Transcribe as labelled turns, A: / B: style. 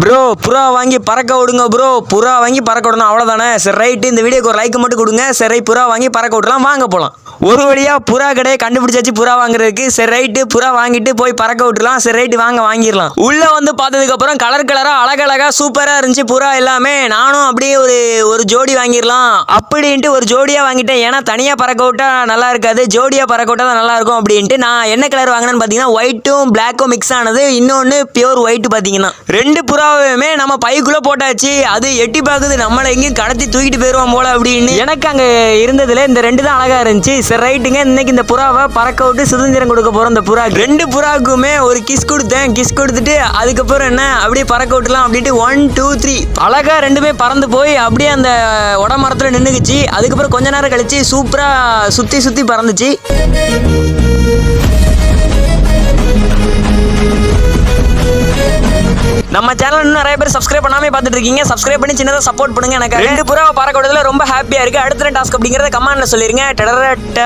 A: Bro புறா வாங்கி பறக்க விடுங்க ப்ரோ புறா வாங்கி பறக்க விடணும் அவ்வளோதானே சரி ரைட்டு இந்த வீடியோக்கு ஒரு லைக் மட்டும் கொடுங்க. சரி புறா வாங்கி பறக்க விடலாம் வாங்க போகலாம் ஒரு வழியாக புறா கடையை கண்டுபிடிச்சாச்சு புறா வாங்குறதுக்கு. சரி ரைட்டு புறா வாங்கிட்டு போய் பறக்க விட்டுலாம் சரி ரைட்டு வாங்க வாங்கிடலாம். உள்ளே வந்து பார்த்ததுக்கப்புறம் கலர் கலராக அழகழகாக சூப்பராக இருந்துச்சு புறா எல்லாமே. நானும் அப்படியே ஒரு ஒரு ஜோடி வாங்கிடலாம். அப்படின்ட்டு ஒரு ஜோடியாக வாங்கிட்டேன். ஏன்னா தனியாக பறக்க விட்டா நல்லா இருக்காது. ஜோடியாக பறக்க விட்டா தான் நல்லா இருக்கும் அப்படின்ட்டு நான் என்ன கலர் வாங்கினேன்னு பார்த்தீங்கன்னா ஒயிட்டும் பிளாக்கும் மிக்ஸ் ஆனது. இன்னொன்று பியூர் ஒயிட் பார்த்தீங்கன்னா. ரெண்டு புறா புறாவையுமே நம்ம பைக்குள்ளே போட்டாச்சு. அது எட்டி பார்க்குது. நம்மளை எங்கேயும் கடத்தி தூக்கிட்டு போயிடுவோம் போல அப்படின்னு. எனக்கு அங்கே இருந்ததுல இந்த ரெண்டு தான் அழகாக இருந்துச்சு. சரி ரைட்டுங்க இன்னைக்கு இந்த புறாவை பறக்க விட்டு சுதந்திரம் கொடுக்க போறோம் இந்த புறா ரெண்டு புறாவுக்குமே ஒரு கிஸ் கொடுத்தேன். கிஸ் கொடுத்துட்டு அதுக்கப்புறம் என்ன? அப்படியே பறக்க விட்டுலாம் அப்படின்ட்டு ஒன் டூ த்ரீ அழகா ரெண்டுமே பறந்து போய் அப்படியே அந்த உட மரத்தில் நின்றுக்குச்சு அதுக்கப்புறம் கொஞ்ச நேரம் கழிச்சு சூப்பராக சுற்றி சுற்றி பறந்துச்சு. நம்ம சேனல் இன்னும் நிறைய பேர் சப்ஸ்கிரைப் பண்ணாமே பார்த்துட்டு இருக்கீங்க. சப்ஸ்கிரைப் பண்ணி சின்னதாக சப்போர்ட் பண்ணுங்க எனக்கு. ரெண்டு புறாவை பறக்கூடதுல ரொம்ப ஹாப்பியாக இருக்கு. அடுத்த டாஸ்க் அப்படிங்கிறத கமெண்ட்ல சொல்லிருங்க. டெடரட்ட